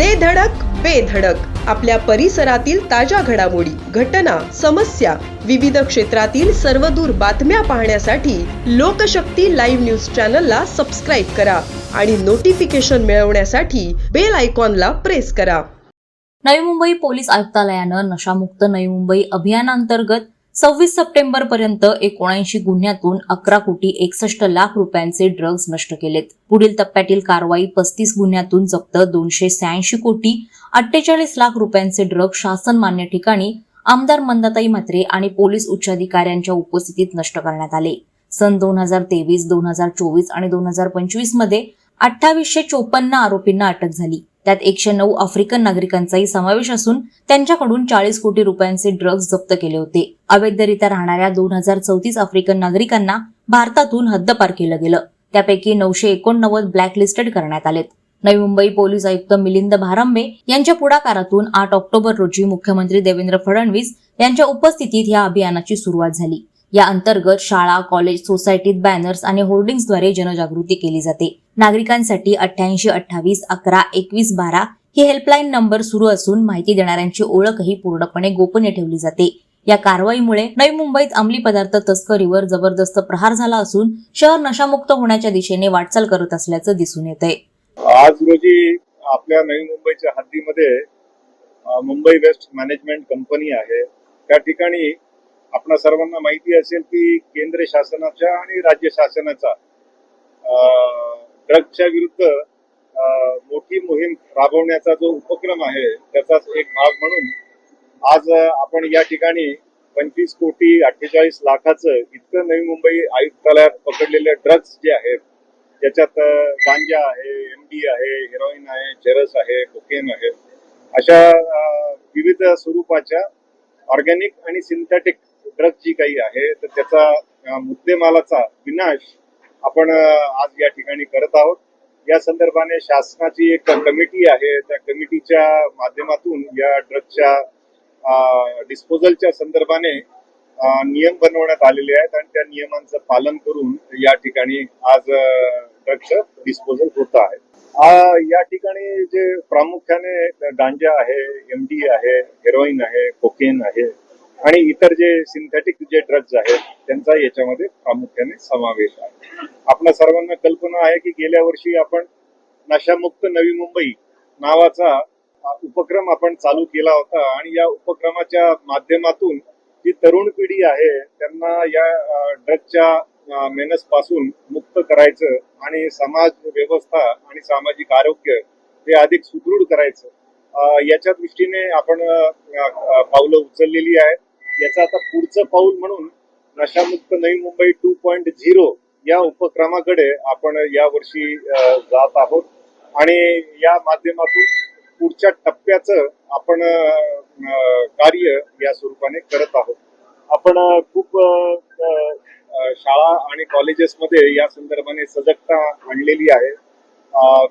दे धडक बेधडक आपल्या परिसरातील ताज्या घडामोडी घटना समस्या विविध क्षेत्रातील सर्वदूर बातम्या पाहण्यासाठी लोकशक्ती लाईव्ह न्यूज चॅनलला सबस्क्राईब करा आणि नोटिफिकेशन मिळवण्यासाठी बेल आयकॉनला प्रेस करा. नवी मुंबई पोलीस आयुक्तालयानं नशामुक्त नवी मुंबई अभियानांतर्गत सव्वीस सप्टेंबर पर्यंत एकोणऐंशी गुन्ह्यातून अकरा कोटी एकसष्ट लाख रुपयांचे ड्रग्ज नष्ट केलेत. पुढील टप्प्यातील कारवाई पस्तीस गुन्ह्यातून जप्त दोनशे शहाऐंशी कोटी अठ्ठेचाळीस लाख रुपयांचे ड्रग शासन मान्य ठिकाणी आमदार मंदाताई म्हात्रे आणि पोलीस उच्चाधिकाऱ्यांच्या उपस्थितीत नष्ट करण्यात आले. सन दोन हजार तेवीस दोन हजार चोवीस आणि दोन हजार पंचवीसमध्ये अठ्ठावीसशे चोपन्न आरोपींना अटक झाली. त्यात एकशे नऊ आफ्रिकन नागरिकांचाही समावेश असून त्यांच्याकडून चाळीस कोटी रुपयांचे ड्रग्ज जप्त केले होते. अवैधरित्या राहणाऱ्या दोन हजार चौतीस आफ्रिकन नागरिकांना भारतातून हद्दपार केलं गेलं. त्यापैकी नऊशे एकोणनव्वद ब्लॅकलिस्टेड करण्यात आलेत. नवी मुंबई पोलीस आयुक्त मिलिंद भारंबे यांच्या पुढाकारातून आठ ऑक्टोबर रोजी मुख्यमंत्री देवेंद्र फडणवीस यांच्या उपस्थितीत या अभियानाची सुरुवात झाली. या अंतर्गत शाळा कॉलेज सोसायटीत बॅनर्स आणि होर्डिंग्सद्वारे जनजागृती केली जाते. नागरिकांसाठी अठ्ठ्याऐंशी अठ्ठावीस अकरा एकवीस बारा ही हेल्पलाईन नंबर सुरू असून माहिती देणाऱ्यांची ओळखही पूर्णपणे गोपनीय ठेवली जाते. या कारवाईमुळे नवी मुंबईत अंमली पदार्थ तस्करीवर जबरदस्त प्रहार झाला असून शहर नशामुक्त होण्याच्या दिशेने वाटचाल करत असल्याचं दिसून येत आहे आज रोजी आपल्या नवी मुंबईच्या हद्दीमध्ये मुंबई वेस्ट मॅनेजमेंट कंपनी आहे. त्या ठिकाणी आपणा सर्वांना माहिती असेल की केंद्र शासनाच्या आणि राज्य शासनाचा ड्रग्सच्या विरुद्ध मोठी मोहीम राबवण्याचा जो उपक्रम आहे त्याचाच एक भाग म्हणून आज आपण या ठिकाणी पंचवीस कोटी अठ्ठेचाळीस लाखाचं इतकं नवी मुंबई आयुक्तालयात पकडलेले ड्रग्स जे आहेत त्याच्यात गांजा आहे एमडी आहे हेरोईन आहे चरस आहे कोकेन आहे अशा विविध स्वरूपाच्या ऑर्गॅनिक आणि सिंथेटिक ड्रग जी काही आहे तर त्याचा मुद्देमालाचा विनाश आपण आज या ठिकाणी करत आहोत. या संदर्भाने शासनाची एक कमिटी आहे. त्या कमिटीच्या माध्यमातून या ड्रगच्या डिस्पोजलच्या संदर्भाने नियम बनवण्यात आलेले आहेत आणि त्या नियमांचं पालन करून या ठिकाणी आज ड्रगचं डिस्पोजल होत आहे. या ठिकाणी जे प्रामुख्याने गांजा आहे एमडी आहे हेरोईन आहे कोकेन आहे आणि इतर जे सिंथेटिक जे ड्रग्ज आहेत त्यांचा याच्यामध्ये प्रामुख्याने समावेश आहे. आपल्या सर्वांना कल्पना आहे की गेल्या वर्षी आपण नशामुक्त नवी मुंबई नावाचा उपक्रम आपण चालू केला होता आणि या उपक्रमाच्या माध्यमातून जी तरुण पिढी आहे त्यांना या ड्रगच्या मेनसपासून मुक्त करायचं आणि समाज व्यवस्था आणि सामाजिक आरोग्य हे अधिक सुदृढ करायचं याच्या दृष्टीने आपण पावलं उचललेली आहेत. याचं आता पुढचं पाऊल म्हणून नशामुक्त Navi Mumbai two point zero या उपक्रमाकडे आपण या वर्षी जात आहोत. आणि या माध्यमातून पुढच्या टप्प्याचं आपण कार्य या स्वरूपाने करत आहोत. आपण खूप शाळा आणि कॉलेजेसमध्ये या संदर्भाने सजगता आणलेली आहे.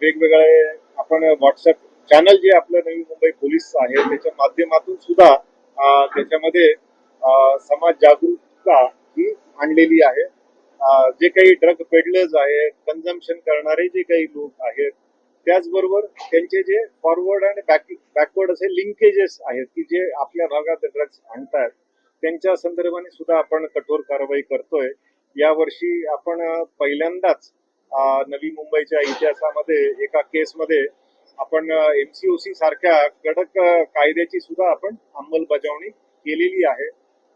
वेगवेगळे आपण व्हॉट्सअप चॅनल जे आपलं नवी मुंबई पोलीस आहे त्याच्या माध्यमातून सुद्धा त्याच्यामध्ये समाज जागरूकता ही आणलेली आहे. जे काही ड्रग पेडलर्स आहेत कन्झम्पशन करणारे जे काही लोक आहेत त्याचबरोबर त्यांचे जे फॉरवर्ड आणि बॅक बॅकवर्ड असे लिंकेजेस आहेत की जे आपल्या भागात ड्रग्ज आणतात त्यांच्या संदर्भाने सुद्धा आपण कठोर कारवाई करतोय. यावर्षी आपण पहिल्यांदाच नवी मुंबईच्या इतिहासामध्ये एका केसमध्ये आपण एमसीओसी सारख्या कडक कायद्याची सुद्धा आपण अंमलबजावणी केलेली आहे.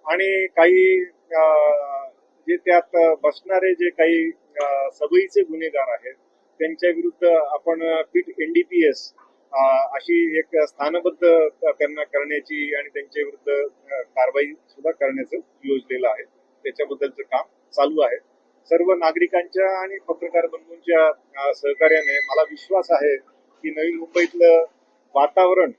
आणि काही जे त्यात बसणारे जे काही सवयीचे गुन्हेगार आहेत त्यांच्या विरुद्ध आपण पीठ एनडीपीएस अशी एक स्थानबद्ध त्यांना करण्याची आणि त्यांच्या विरुद्ध कारवाई सुद्धा करण्याचं योजलेलं आहे. त्याच्याबद्दलचं काम चालू आहे. सर्व नागरिकांच्या आणि पत्रकार बंधूंच्या सहकार्याने मला विश्वास आहे की नवी मुंबईतलं वातावरण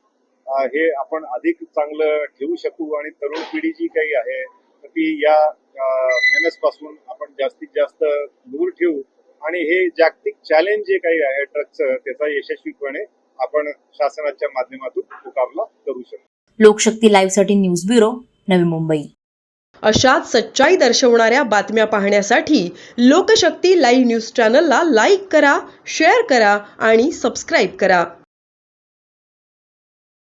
हे आपण अधिक चांगलं ठेवू शकू आणि तरुण पिढी जी काही आहे तर ती या मेहनत पासून आपण जास्तीत जास्त दूर ठेवू. आणि हे जागतिक चॅलेंज जे काही आहे ड्रगचं त्याचा यशस्वीपणे आपण शासनाच्या माध्यमातून मुकाबला करू शकतो लोकशक्ती लाईव्हसाठी न्यूज ब्युरो नवी मुंबई. अशाच सच्चाई दर्शवणाऱ्या बातम्या पाहण्यासाठी लोकशक्ती लाईव्ह न्यूज चॅनलला लाईक करा शेअर करा आणि सबस्क्राईब करा.